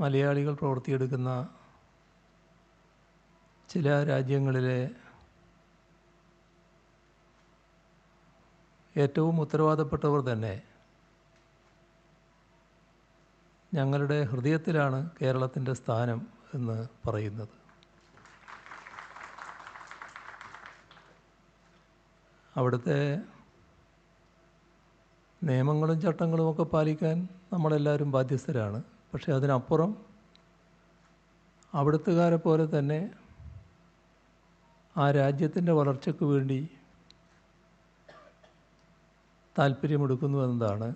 മലയാളികൾ പ്രവർത്തിയെടുക്കുന്ന ചില രാജ്യങ്ങളിലെ ഏറ്റവും ഉത്തരവാദപ്പെട്ടവർ തന്നെ ഞങ്ങളുടെ ഹൃദയത്തിലാണ് കേരളത്തിന്റെ സ്ഥാനം എന്ന് പറയുന്നത്. അവിടുത്തെ നിയമങ്ങളും ചട്ടങ്ങളുമൊക്കെ പാലിക്കാൻ നമ്മളെല്ലാവരും ബാധ്യസ്ഥരാണ്. പക്ഷേ അതിനപ്പുറം അവിടുത്തുകാരെ പോലെ തന്നെ ആ രാജ്യത്തിന്റെ വളർച്ചയ്ക്ക് വേണ്ടി താല്പര്യമെടുക്കുന്നു എന്നതാണ്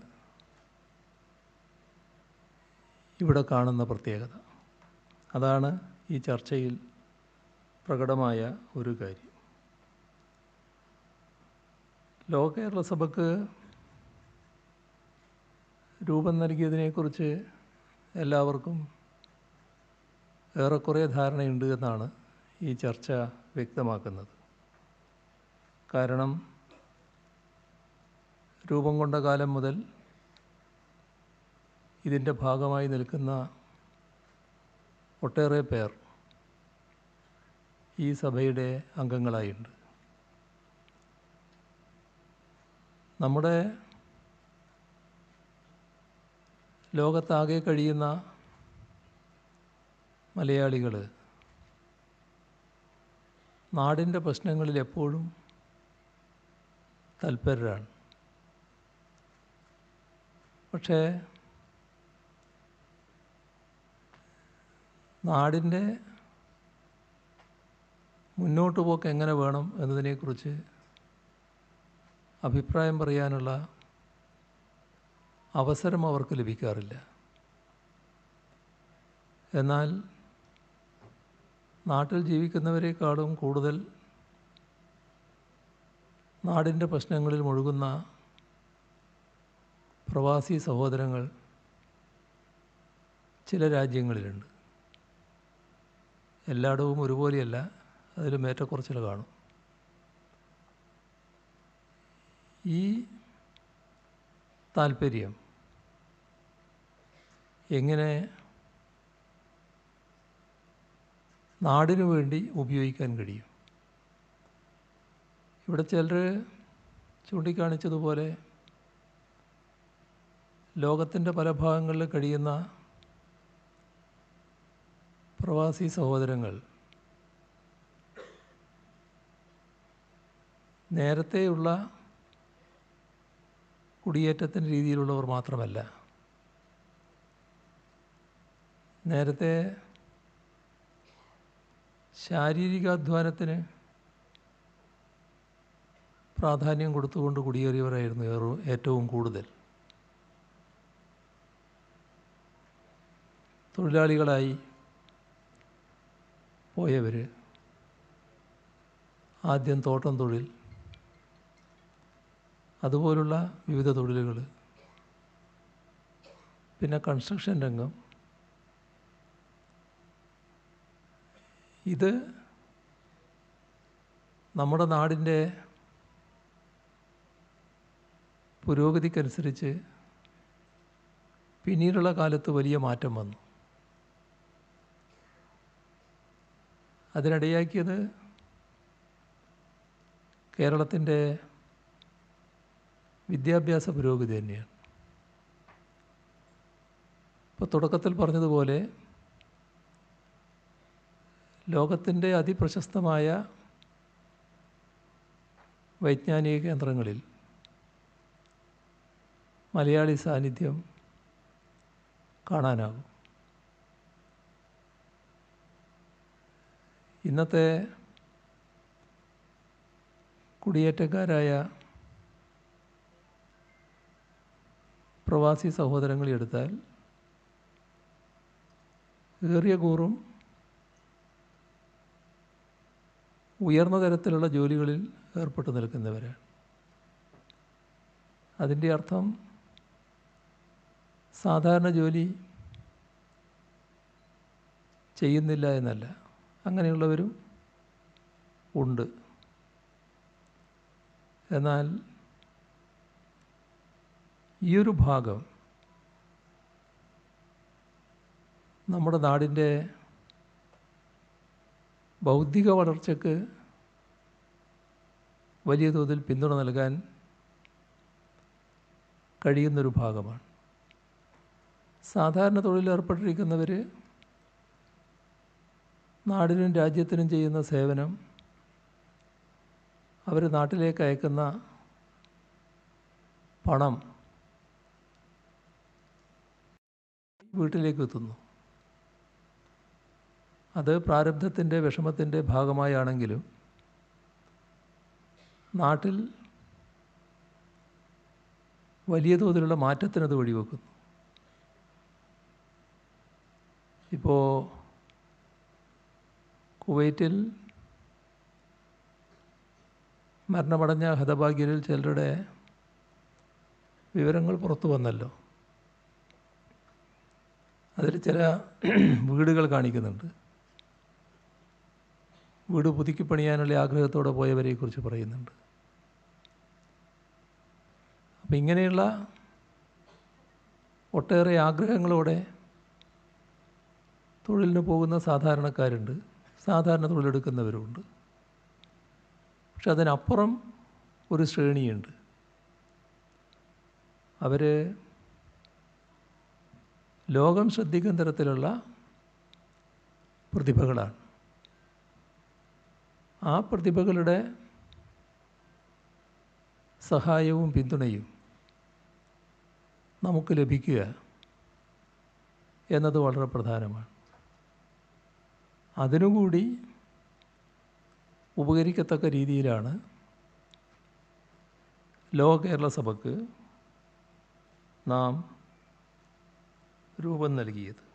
ഇവിടെ കാണുന്ന പ്രത്യേകത. അതാണ് ഈ ചർച്ചയിൽ പ്രകടമായ ഒരു കാര്യം. ലോക കേരള സഭയ്ക്ക് രൂപം നൽകിയതിനെക്കുറിച്ച് എല്ലാവർക്കും ഏറെക്കുറെ ധാരണയുണ്ട് എന്നാണ് ഈ ചർച്ച വ്യക്തമാക്കുന്നത്. കാരണം രൂപം കൊണ്ട കാലം മുതൽ ഇതിന്റെ ഭാഗമായി നിൽക്കുന്ന ഒട്ടേറെ പേർ ഈ സഭയുടെ അംഗങ്ങളായിട്ടുണ്ട്. നമ്മുടെ ലോകത്താകെ കഴിയുന്ന മലയാളികൾ നാടിന്റെ പ്രശ്നങ്ങളിൽ എപ്പോഴും തൽപരരാണ്. പക്ഷേ നാടിന്റെ മുന്നോട്ട് പോക്ക് എങ്ങനെ വേണം എന്നതിനെക്കുറിച്ച് അഭിപ്രായം പറയാനുള്ള അവസരം അവർക്ക് ലഭിക്കാറില്ല. എന്നാൽ നാട്ടിൽ ജീവിക്കുന്നവരെക്കാളും കൂടുതൽ നാടിന്റെ പ്രശ്നങ്ങളിൽ മുഴുകുന്ന പ്രവാസി സഹോദരങ്ങൾ ചില രാജ്യങ്ങളിലുണ്ട്. എല്ലായിടവും ഒരുപോലെയല്ല അതിലും ഏറ്റക്കുറച്ചിൽ കാണും. ഈ താല്പര്യം? എങ്ങനെ? നാടിനു വേണ്ടി ഉപയോഗിക്കാൻ കഴിയും. ഇവിടെ ചിലർ ചൂണ്ടിക്കാണിച്ചതുപോലെ ലോകത്തിന്റെ പല ഭാഗങ്ങളിൽ കഴിയുന്ന പ്രവാസി സഹോദരങ്ങൾ നേരത്തെയുള്ള കുടിയേറ്റത്തിന്റെ രീതിയിലുള്ളവർ മാത്രമല്ല. നേരത്തെ ശാരീരികാധ്വാനത്തിന് പ്രാധാന്യം കൊടുത്തുകൊണ്ട് കുടിയേറിയവരായിരുന്നു ഏറ്റവും കൂടുതൽ. തൊഴിലാളികളായി പോയവർ ആദ്യം തോട്ടം തൊഴിൽ അതുപോലുള്ള വിവിധ തൊഴിലുകൾ. പിന്നെ കൺസ്ട്രക്ഷൻ രംഗം. ഇത് നമ്മുടെ നാടിന്റെ പുരോഗതിക്കനുസരിച്ച് പിന്നീടുള്ള കാലത്ത് വലിയ മാറ്റം വന്നു. അതിനിടയാക്കിയത് കേരളത്തിന്റെ വിദ്യാഭ്യാസ പുരോഗതി തന്നെയാണ്. ഇപ്പോൾ തുടക്കത്തിൽ പറഞ്ഞതുപോലെ ലോകത്തിന്റെ അതിപ്രശസ്തമായ വൈജ്ഞാനിക കേന്ദ്രങ്ങളിൽ മലയാളി സാന്നിധ്യം കാണാനാകും. ഇന്നത്തെ കുടിയേറ്റക്കാരായ പ്രവാസി സഹോദരങ്ങളെ എടുത്താൽ ഏറിയ കൂറും ഉയർന്ന തരത്തിലുള്ള ജോലികളിൽ ഏർപ്പെട്ടു നിൽക്കുന്നവരാണ്. അതിന്റെ അർത്ഥം സാധാരണ ജോലി ചെയ്യുന്നില്ല എന്നല്ല. അങ്ങനെയുള്ളവരും ഉണ്ട്. എന്നാൽ ഈയൊരു ഭാഗം നമ്മുടെ നാടിന്റെ ബൗദ്ധിക വളർച്ചയ്ക്ക് വലിയ തോതിൽ പിന്തുണ നൽകാൻ കഴിയുന്നൊരു ഭാഗമാണ്. സാധാരണ തൊഴിലേർപ്പെട്ടിരിക്കുന്നവർ നാടിനും രാജ്യത്തിനും ചെയ്യുന്ന സേവനം അവർ നാട്ടിലേക്ക് അയക്കുന്ന പണം വീട്ടിലേക്ക് എത്തുന്നു അത് പ്രാരബ്ധത്തിന്റെ വിഷമത്തിന്റെ ഭാഗമായാണെങ്കിലും നാട്ടിൽ വലിയ തോതിലുള്ള മാറ്റത്തിനത് വഴിവെക്കുന്നു. ഇപ്പോൾ കുവൈറ്റിൽ മരണമടഞ്ഞ ഹതഭാഗ്യരിൽ ചിലരുടെ വിവരങ്ങൾ പുറത്തു വന്നല്ലോ. അതിൽ ചില വീടുകൾ കാണിക്കുന്നുണ്ട്. വീട് പുതുക്കി പണിയാനുള്ള ആഗ്രഹത്തോടെ പോയവരെക്കുറിച്ച് പറയുന്നുണ്ട്. അപ്പം ഇങ്ങനെയുള്ള ഒട്ടേറെ ആഗ്രഹങ്ങളോടെ തൊഴിലിന് പോകുന്ന സാധാരണക്കാരുണ്ട്. സാധാരണ തൊഴിലെടുക്കുന്നവരുമുണ്ട്. പക്ഷെ അതിനപ്പുറം ഒരു ശ്രേണിയുണ്ട്. അവർ ലോകം ശ്രദ്ധിക്കുന്ന തരത്തിലുള്ള പ്രതിഭകളാണ്. ആ പ്രതിഭകളുടെ സഹായവും പിന്തുണയും നമുക്ക് ലഭിക്കുക എന്നത് വളരെ പ്രധാനമാണ്. അതിനുകൂടി ഉപകരിക്കത്തക്ക രീതിയിലാണ് ലോക കേരള സഭയ്ക്ക് നാം രൂപം നൽകിയത്.